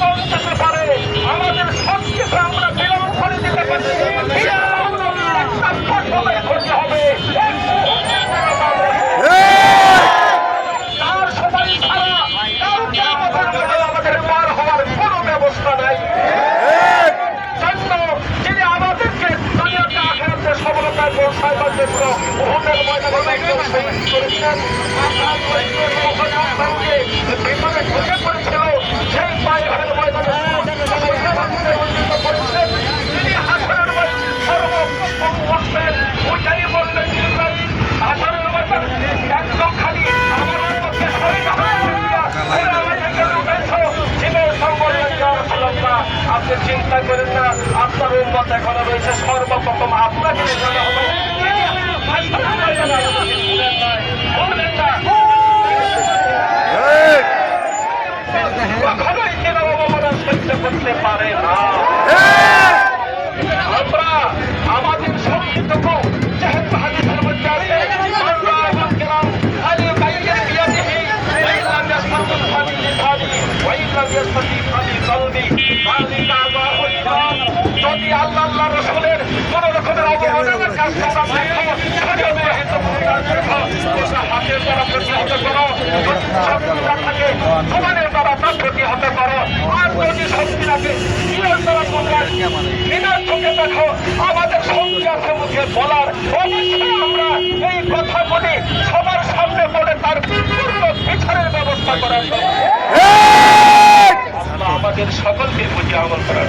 পৌঁছাতে পারে আমাদের কিছু আমরা বিলম্ব করে দিতে পারি একটা ফসলের ক্ষতি হবে এক মুহূর্তের কোনো বাবদ তার সবাই আপনি চিন্তা করেন না আপনার উন্মত এখনও রয়েছে, সর্বপ্রথম আপনাকে কখনোই কেন অবমাননা করতে পারে না। আমরা আমাদের যেহেতু হাদিসের মধ্যে আছে তোমাদের বাবা ছাত্রটি হতে পারো। আমাদের সঙ্গে আছে বলার অবশ্যই আমরা এই সবার সামনে বলে তার পূর্ণ বিচারের ব্যবস্থা করার আমাদের সকলকে বুঝে আমল করার